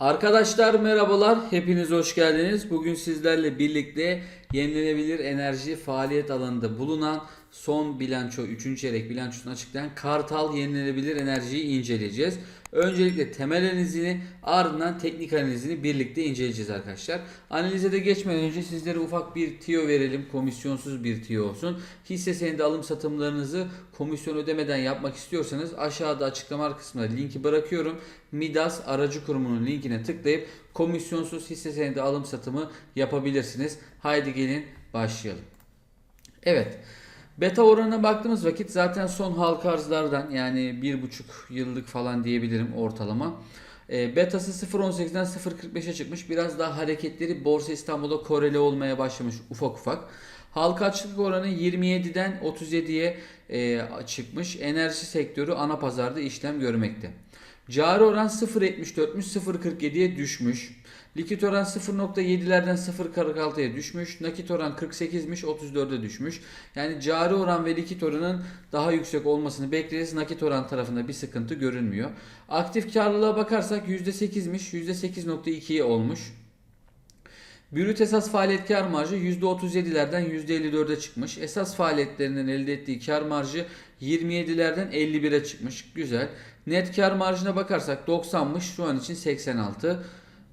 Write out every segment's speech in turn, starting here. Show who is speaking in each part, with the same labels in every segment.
Speaker 1: Arkadaşlar merhabalar, hepiniz hoş geldiniz. Bugün sizlerle birlikte yenilenebilir enerji faaliyet alanında bulunan son bilanço, 3. çeyrek bilançosunu açıklayan Kartal yenilenebilir enerjiyi inceleyeceğiz. Öncelikle temel analizini ardından teknik analizini birlikte inceleyeceğiz arkadaşlar. Analize de geçmeden önce sizlere ufak bir tiyo verelim. Komisyonsuz bir tiyo olsun. Hisse senedi alım satımlarınızı komisyon ödemeden yapmak istiyorsanız aşağıda açıklama kısmına linki bırakıyorum. Midas aracı kurumunun linkine tıklayıp komisyonsuz hisse senedi alım satımı yapabilirsiniz. Haydi gelin başlayalım. Evet. Beta oranına baktığımız vakit zaten son halka arzlardan yani bir buçuk yıllık falan diyebilirim ortalama. E, betası 0.18'den 0.45'e çıkmış. Biraz daha hareketleri Borsa İstanbul'a korele olmaya başlamış ufak ufak. Halka açıklık oranı 27'den 37'ye e, çıkmış. Enerji sektörü ana pazarda işlem görmekte. Cari oran 0.74'müş 0.47'ye düşmüş. Likit oran 0.7'lerden 0.46'ya düşmüş. Nakit oran 48'miş 34'e düşmüş. Yani cari oran ve likit oranın daha yüksek olmasını bekleriz. Nakit oran tarafında bir sıkıntı görünmüyor. Aktif karlılığa bakarsak %8'miş %8.2'ye olmuş. Brüt esas faaliyet kar marjı %37'lerden %54'e çıkmış. Esas faaliyetlerinden elde ettiği kar marjı 27'lerden 51'e çıkmış. Güzel. Net kar marjına bakarsak 90'mış şu an için 86.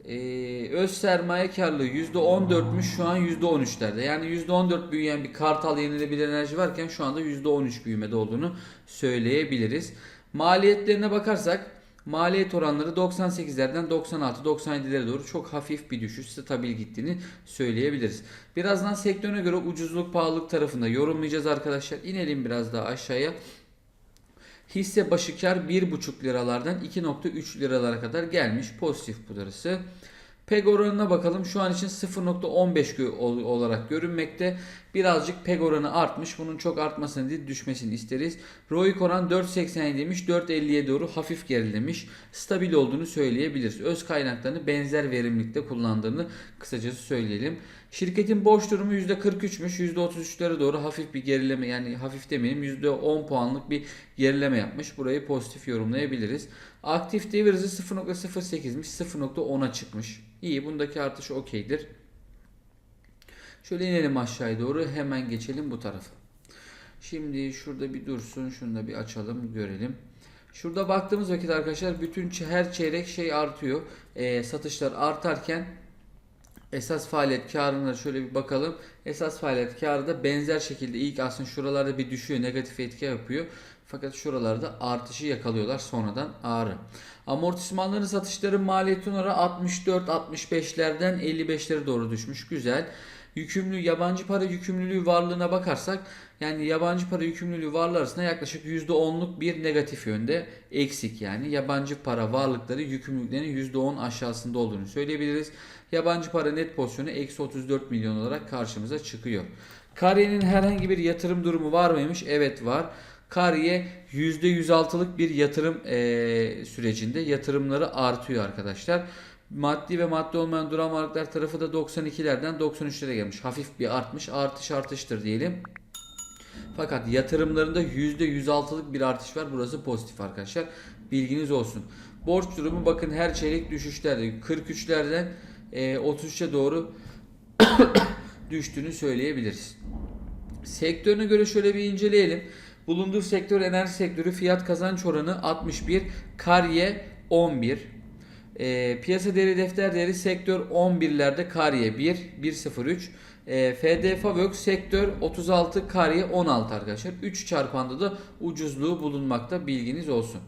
Speaker 1: Ee, öz sermaye karlılığı %14'müş şu an %13'lerde. Yani %14 büyüyen bir kartal yenilebilir enerji varken şu anda %13 büyümede olduğunu söyleyebiliriz. Maliyetlerine bakarsak maliyet oranları 98'lerden 96-97'lere doğru çok hafif bir düşüş stabil gittiğini söyleyebiliriz. Birazdan sektörüne göre ucuzluk pahalılık tarafında yorumlayacağız arkadaşlar. İnelim biraz daha aşağıya. Hisse başı kar 1,5 liralardan 2,3 liralara kadar gelmiş. Pozitif burası. PEG oranına bakalım. Şu an için 0.15 olarak görünmekte. Birazcık PEG oranı artmış. Bunun çok artmasını değil düşmesini isteriz. ROIC oran 4.87'ymiş. 4.50'ye doğru hafif gerilemiş. Stabil olduğunu söyleyebiliriz. Öz kaynaklarını benzer verimlilikte kullandığını kısacası söyleyelim. Şirketin borç durumu %43'müş. %33'lere doğru hafif bir gerileme yani hafif demeyelim %10 puanlık bir gerileme yapmış. Burayı pozitif yorumlayabiliriz. Aktif devir hızı 0.08'miş. 0.10'a çıkmış. İyi bundaki artış okeydir. Şöyle inelim aşağıya doğru hemen geçelim bu tarafa. Şimdi şurada bir dursun. Şunu da bir açalım görelim. Şurada baktığımız vakit arkadaşlar bütün her çeyrek şey artıyor. E, satışlar artarken esas faaliyet karına şöyle bir bakalım. Esas faaliyet karı da benzer şekilde ilk aslında şuralarda bir düşüyor. Negatif etki yapıyor. Fakat şuralarda artışı yakalıyorlar sonradan ağrı. Amortismanların satışların maliyeti oranı 64-65'lerden 55'lere doğru düşmüş. Güzel. Yükümlü yabancı para yükümlülüğü varlığına bakarsak yani yabancı para yükümlülüğü varlığı arasında yaklaşık %10'luk bir negatif yönde eksik yani yabancı para varlıkları yükümlülüklerinin %10 aşağısında olduğunu söyleyebiliriz. Yabancı para net pozisyonu eksi 34 milyon olarak karşımıza çıkıyor. Kariye'nin herhangi bir yatırım durumu var mıymış? Evet var. Kariye %106'lık bir yatırım e, sürecinde yatırımları artıyor arkadaşlar. Maddi ve maddi olmayan duran varlıklar tarafı da 92'lerden 93'lere gelmiş. Hafif bir artmış. Artış artıştır diyelim. Fakat yatırımlarında %106'lık bir artış var. Burası pozitif arkadaşlar. Bilginiz olsun. Borç durumu bakın her çeyrek düşüşlerde 43'lerden 33'e doğru düştüğünü söyleyebiliriz. Sektörüne göre şöyle bir inceleyelim. Bulunduğu sektör enerji sektörü fiyat kazanç oranı 61, kariye 11. E, piyasa değeri defter değeri sektör 11'lerde kariye 1, 103. E, FDF Works sektör 36, kariye 16 arkadaşlar. 3 çarpanda da ucuzluğu bulunmakta bilginiz olsun.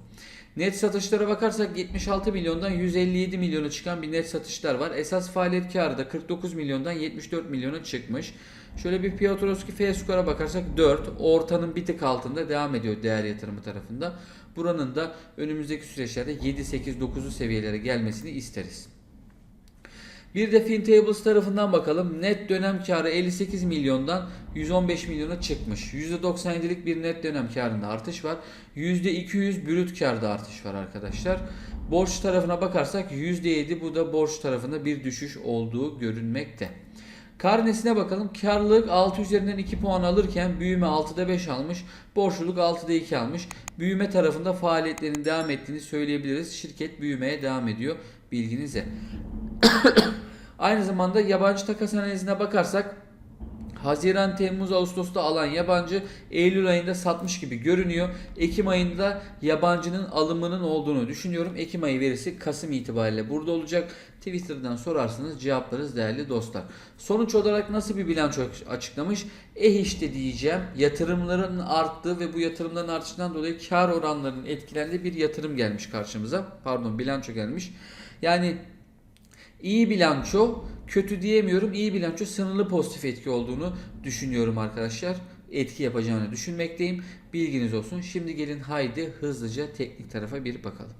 Speaker 1: Net satışlara bakarsak 76 milyondan 157 milyona çıkan bir net satışlar var. Esas faaliyet karı da 49 milyondan 74 milyona çıkmış. Şöyle bir Piotrowski F skor'a bakarsak 4. Ortanın bir tık altında devam ediyor değer yatırımı tarafında. Buranın da önümüzdeki süreçlerde 7, 8, 9'u seviyelere gelmesini isteriz. Bir de FinTables tarafından bakalım. Net dönem karı 58 milyondan 115 milyona çıkmış. %97'lik bir net dönem karında artış var. %200 brüt karda artış var arkadaşlar. Borç tarafına bakarsak %7 bu da borç tarafında bir düşüş olduğu görünmekte. Karnesine bakalım. Karlılık 6 üzerinden 2 puan alırken büyüme 6'da 5 almış. Borçluluk 6'da 2 almış. Büyüme tarafında faaliyetlerin devam ettiğini söyleyebiliriz. Şirket büyümeye devam ediyor. Bilginize. Aynı zamanda yabancı takas analizine bakarsak Haziran, Temmuz, Ağustos'ta alan yabancı Eylül ayında satmış gibi görünüyor. Ekim ayında yabancının alımının olduğunu düşünüyorum. Ekim ayı verisi Kasım itibariyle burada olacak. Twitter'dan sorarsanız cevaplarız değerli dostlar. Sonuç olarak nasıl bir bilanço açıklamış? Eh işte diyeceğim yatırımların arttığı ve bu yatırımların artışından dolayı kar oranlarının etkilendiği bir yatırım gelmiş karşımıza. Pardon bilanço gelmiş. Yani İyi bilanço, kötü diyemiyorum. İyi bilanço sınırlı pozitif etki olduğunu düşünüyorum arkadaşlar. Etki yapacağını düşünmekteyim. Bilginiz olsun. Şimdi gelin haydi hızlıca teknik tarafa bir bakalım.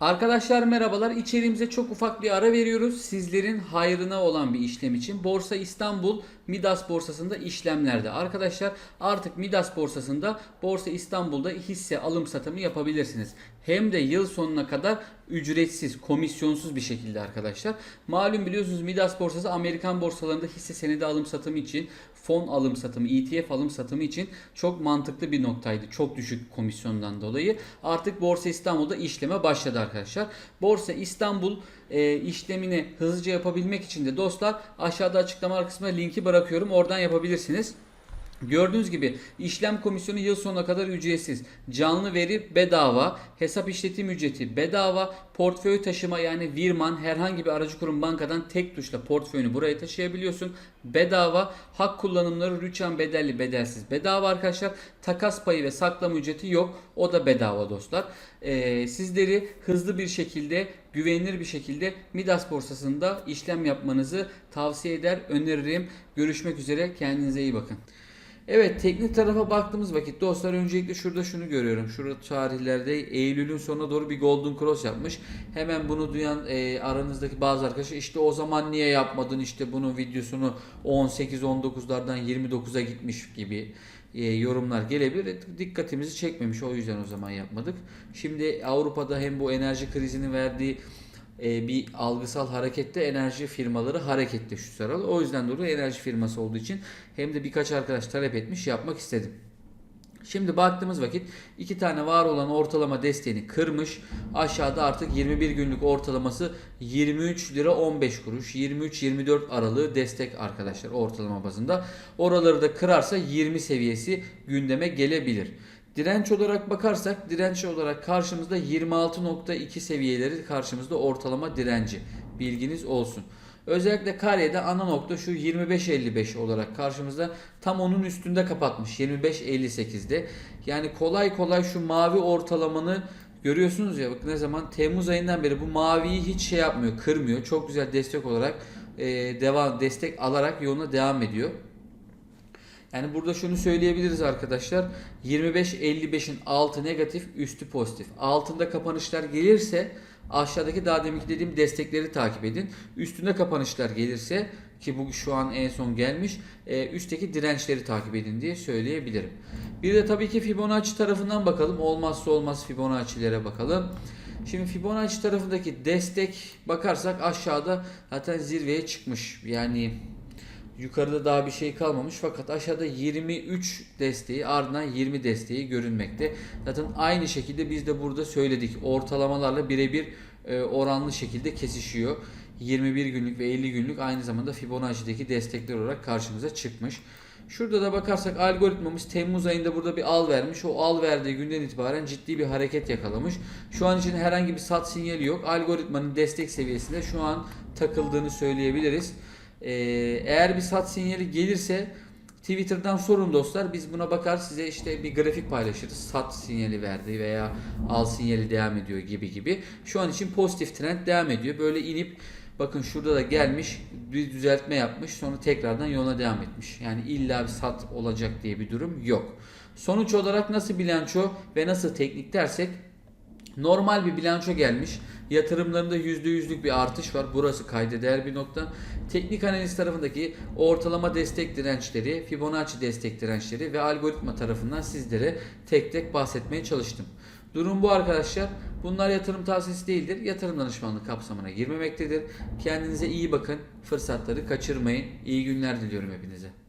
Speaker 1: Arkadaşlar merhabalar. İçeriğimize çok ufak bir ara veriyoruz. Sizlerin hayrına olan bir işlem için. Borsa İstanbul Midas borsasında işlemlerde. Arkadaşlar artık Midas borsasında Borsa İstanbul'da hisse alım satımı yapabilirsiniz. Hem de yıl sonuna kadar ücretsiz, komisyonsuz bir şekilde arkadaşlar. Malum biliyorsunuz Midas borsası Amerikan borsalarında hisse senedi alım satımı için, fon alım satımı, ETF alım satımı için çok mantıklı bir noktaydı. Çok düşük komisyondan dolayı. Artık Borsa İstanbul'da işleme başladı arkadaşlar. Borsa İstanbul e, işlemini hızlıca yapabilmek için de dostlar aşağıda açıklama kısmına linki bırakıyorum. Oradan yapabilirsiniz. Gördüğünüz gibi işlem komisyonu yıl sonuna kadar ücretsiz. Canlı veri bedava, hesap işletim ücreti bedava, portföy taşıma yani Virman herhangi bir aracı kurum bankadan tek tuşla portföyünü buraya taşıyabiliyorsun. Bedava, hak kullanımları rüçhan bedelli bedelsiz bedava arkadaşlar. Takas payı ve saklama ücreti yok. O da bedava dostlar. Ee, sizleri hızlı bir şekilde güvenilir bir şekilde Midas borsasında işlem yapmanızı tavsiye eder, öneririm. Görüşmek üzere. Kendinize iyi bakın. Evet teknik tarafa baktığımız vakit dostlar öncelikle şurada şunu görüyorum. Şurada tarihlerde Eylül'ün sonuna doğru bir Golden Cross yapmış. Hemen bunu duyan e, aranızdaki bazı arkadaşlar işte o zaman niye yapmadın işte bunun videosunu 18-19'lardan 29'a gitmiş gibi e, yorumlar gelebilir. Dikkatimizi çekmemiş o yüzden o zaman yapmadık. Şimdi Avrupa'da hem bu enerji krizinin verdiği e, bir algısal harekette enerji firmaları harekette şu sıralar. O yüzden dolayı enerji firması olduğu için hem de birkaç arkadaş talep etmiş yapmak istedim. Şimdi baktığımız vakit iki tane var olan ortalama desteğini kırmış. Aşağıda artık 21 günlük ortalaması 23 lira 15 kuruş. 23-24 aralığı destek arkadaşlar ortalama bazında. Oraları da kırarsa 20 seviyesi gündeme gelebilir. Direnç olarak bakarsak direnç olarak karşımızda 26.2 seviyeleri karşımızda ortalama direnci. Bilginiz olsun. Özellikle karede ana nokta şu 25.55 olarak karşımızda tam onun üstünde kapatmış 25.58'de. Yani kolay kolay şu mavi ortalamanı görüyorsunuz ya bak ne zaman Temmuz ayından beri bu maviyi hiç şey yapmıyor, kırmıyor. Çok güzel destek olarak e, devam destek alarak yoluna devam ediyor. Yani burada şunu söyleyebiliriz arkadaşlar. 25-55'in altı negatif, üstü pozitif. Altında kapanışlar gelirse aşağıdaki daha deminki dediğim destekleri takip edin. Üstünde kapanışlar gelirse ki bu şu an en son gelmiş e, üstteki dirençleri takip edin diye söyleyebilirim. Bir de tabii ki Fibonacci tarafından bakalım. Olmazsa olmaz Fibonacci'lere bakalım. Şimdi Fibonacci tarafındaki destek bakarsak aşağıda zaten zirveye çıkmış. Yani Yukarıda daha bir şey kalmamış fakat aşağıda 23 desteği ardından 20 desteği görünmekte. Zaten aynı şekilde biz de burada söyledik. Ortalamalarla birebir e, oranlı şekilde kesişiyor. 21 günlük ve 50 günlük aynı zamanda Fibonacci'deki destekler olarak karşımıza çıkmış. Şurada da bakarsak algoritmamız Temmuz ayında burada bir al vermiş. O al verdiği günden itibaren ciddi bir hareket yakalamış. Şu an için herhangi bir sat sinyali yok. Algoritmanın destek seviyesinde şu an takıldığını söyleyebiliriz. Ee, eğer bir sat sinyali gelirse Twitter'dan sorun dostlar. Biz buna bakar size işte bir grafik paylaşırız. Sat sinyali verdi veya al sinyali devam ediyor gibi gibi. Şu an için pozitif trend devam ediyor. Böyle inip bakın şurada da gelmiş bir düzeltme yapmış sonra tekrardan yoluna devam etmiş. Yani illa bir sat olacak diye bir durum yok. Sonuç olarak nasıl bilanço ve nasıl teknik dersek normal bir bilanço gelmiş. Yatırımlarında %100'lük bir artış var. Burası kaydeder bir nokta. Teknik analiz tarafındaki ortalama destek dirençleri, Fibonacci destek dirençleri ve algoritma tarafından sizlere tek tek bahsetmeye çalıştım. Durum bu arkadaşlar. Bunlar yatırım tavsiyesi değildir. Yatırım danışmanlığı kapsamına girmemektedir. Kendinize iyi bakın. Fırsatları kaçırmayın. İyi günler diliyorum hepinize.